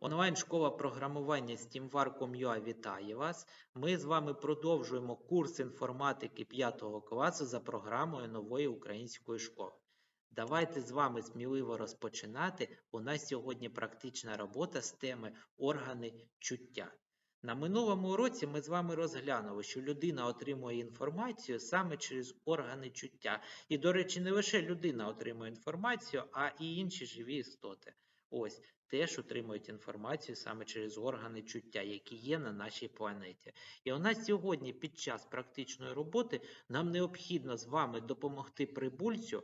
Онлайн-школа програмування SteamVar.com.ua вітає вас. Ми з вами продовжуємо курс інформатики 5 класу за програмою нової української школи. Давайте з вами сміливо розпочинати. У нас сьогодні практична робота з теми органи чуття. На минулому уроці ми з вами розглянули, що людина отримує інформацію саме через органи чуття. І, до речі, не лише людина отримує інформацію, а і інші живі істоти. Ось теж отримують інформацію саме через органи чуття, які є на нашій планеті. І у нас сьогодні під час практичної роботи нам необхідно з вами допомогти прибульцю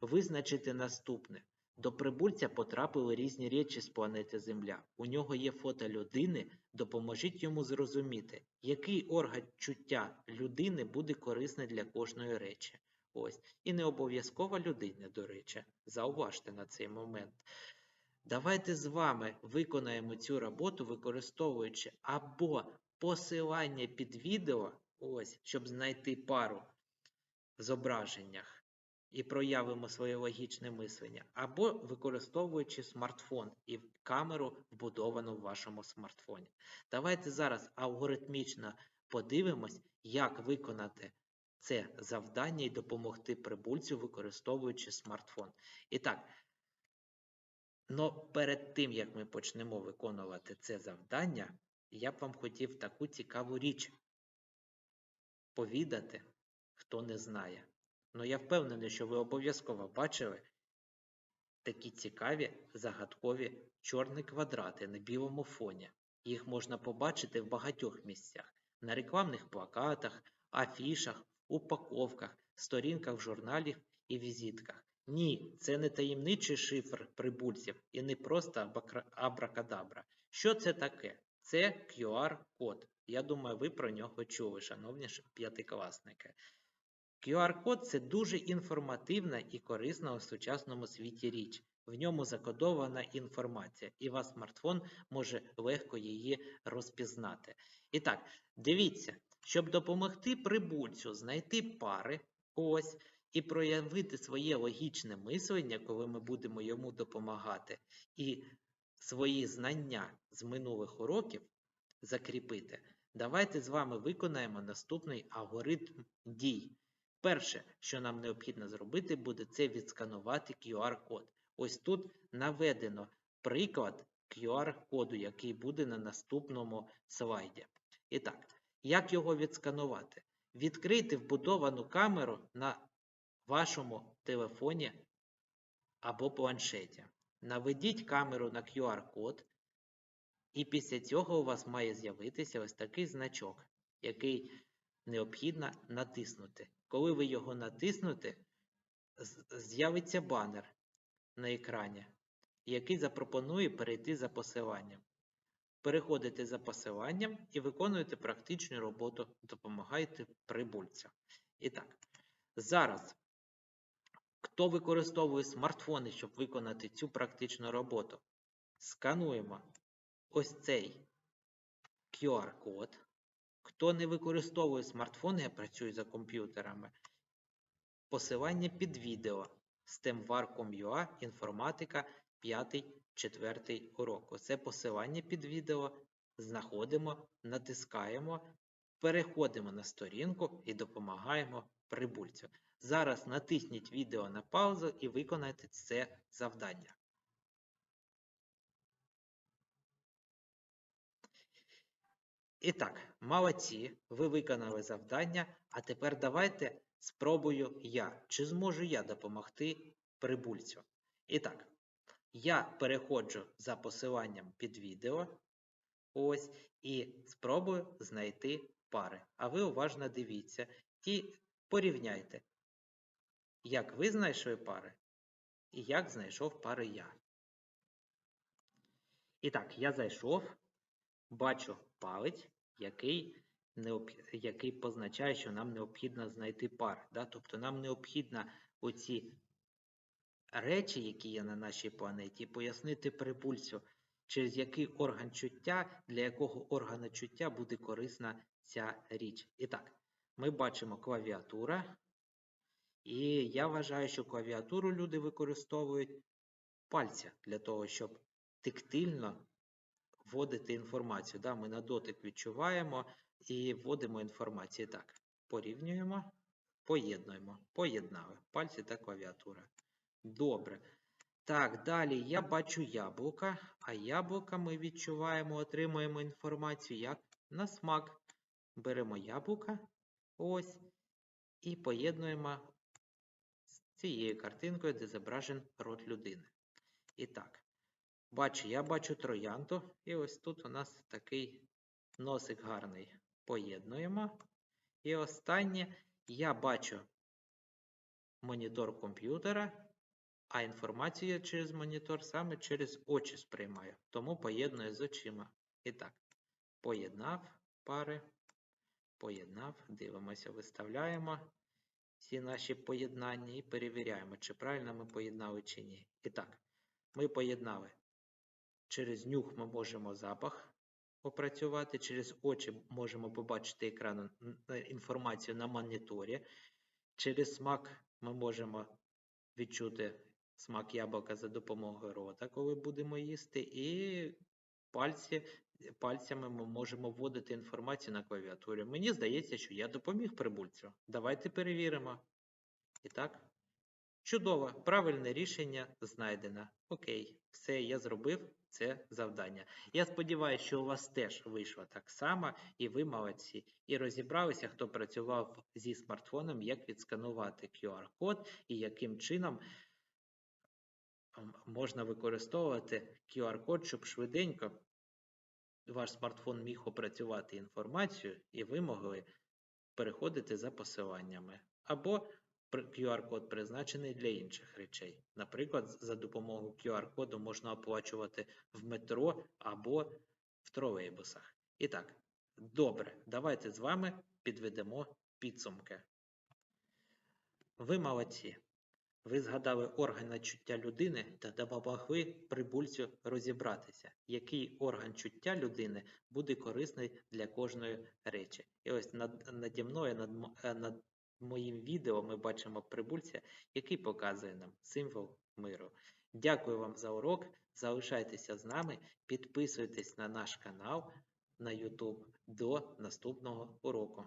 визначити наступне. До прибульця потрапили різні речі з планети Земля. У нього є фото людини. Допоможіть йому зрозуміти, який орган чуття людини буде корисний для кожної речі. Ось. І не обов'язково людини, до речі. Зауважте на цей момент. Давайте з вами виконаємо цю роботу, використовуючи або посилання під відео, ось, щоб знайти пару в зображеннях і проявимо своє логічне мислення, або використовуючи смартфон і камеру, вбудовану в вашому смартфоні. Давайте зараз алгоритмічно подивимось, як виконати це завдання і допомогти прибульцю, використовуючи смартфон. І так, Но перед тим, як ми почнемо виконувати це завдання, я б вам хотів таку цікаву річ повідати, хто не знає. Ну я впевнений, що ви обов'язково бачили такі цікаві загадкові чорні квадрати на білому фоні. Їх можна побачити в багатьох місцях: на рекламних плакатах, афішах, упаковках, сторінках журналів і візитках. Ні, це не таємничий шифр прибульців і не просто абракадабра. Що це таке? Це QR-код. Я думаю, ви про нього чули, шановні п'ятикласники. QR-код це дуже інформативна і корисна у сучасному світі річ. В ньому закодована інформація, і ваш смартфон може легко її розпізнати. І так, дивіться, щоб допомогти прибульцю знайти пари, ось, і проявити своє логічне мислення, коли ми будемо йому допомагати, і свої знання з минулих уроків закріпити, давайте з вами виконаємо наступний алгоритм дій. Перше, що нам необхідно зробити, буде це відсканувати QR-код. Ось тут наведено приклад QR-коду, який буде на наступному слайді. І так, як його відсканувати? Відкрийте вбудовану камеру на вашому телефоні або планшеті. Наведіть камеру на QR-код, і після цього у вас має з'явитися ось такий значок, який необхідно натиснути. Коли ви його натиснете, з'явиться банер на екрані, який запропонує перейти за посиланням. Переходите за посиланням і виконуєте практичну роботу, допомагаєте прибульцям. І так, зараз, хто використовує смартфони, щоб виконати цю практичну роботу, скануємо. Ось цей QR-код. Хто не використовує смартфони, а працює за комп'ютерами, посилання під відео. STEMVAR.com.ua інформатика 5-4 урок. Оце посилання під відео. Знаходимо, натискаємо, переходимо на сторінку і допомагаємо прибульцю. Зараз натисніть відео на паузу і виконайте це завдання. І так, молодці, ви виконали завдання, а тепер давайте спробую я. Чи зможу я допомогти прибульцю? І так, я переходжу за посиланням під відео. Ось, і спробую знайти пари. А ви уважно дивіться і порівняйте, як ви знайшли пари і як знайшов пари я. І так, я зайшов, бачу палець, який, необх- який позначає, що нам необхідно знайти пари. Да? Тобто нам необхідно оці речі, які є на нашій планеті, пояснити прибульцю, через який орган чуття, для якого органу чуття буде корисна ця річ. І так, ми бачимо клавіатура, і я вважаю, що клавіатуру люди використовують пальця для того, щоб тактильно вводити інформацію. Да? Ми на дотик відчуваємо і вводимо інформацію. Так, порівнюємо, поєднуємо, поєднали пальці та клавіатура. Добре. Так, далі я бачу яблука, а яблука ми відчуваємо, отримуємо інформацію як на смак. Беремо яблука, ось, і поєднуємо з цією картинкою, де зображен рот людини. І так, бачу, я бачу троянду, і ось тут у нас такий носик гарний. Поєднуємо. І останнє, я бачу монітор комп'ютера, а інформацію я через монітор саме через очі сприймаю. Тому поєдную з очима. І так, поєднав пари, поєднав, дивимося, виставляємо всі наші поєднання і перевіряємо, чи правильно ми поєднали чи ні. І так, ми поєднали. Через нюх ми можемо запах опрацювати, через очі можемо побачити екран інформацію на моніторі. Через смак ми можемо відчути смак яблука за допомогою рота, коли будемо їсти, і пальці, пальцями ми можемо вводити інформацію на клавіатурі. Мені здається, що я допоміг прибульцю. Давайте перевіримо. І так, чудово, правильне рішення знайдено. Окей, все, я зробив це завдання. Я сподіваюся, що у вас теж вийшло так само, і ви молодці. І розібралися, хто працював зі смартфоном, як відсканувати QR-код і яким чином можна використовувати QR-код, щоб швиденько ваш смартфон міг опрацювати інформацію, і ви могли переходити за посиланнями. Або QR-код призначений для інших речей. Наприклад, за допомогою QR-коду можна оплачувати в метро або в тролейбусах. І так, добре, давайте з вами підведемо підсумки. Ви молодці. Ви згадали органи чуття людини та допомогли прибульцю розібратися, який орган чуття людини буде корисний для кожної речі. І ось над, наді мною, над, е, над моїм відео ми бачимо прибульця, який показує нам символ миру. Дякую вам за урок. Залишайтеся з нами, підписуйтесь на наш канал на YouTube до наступного уроку.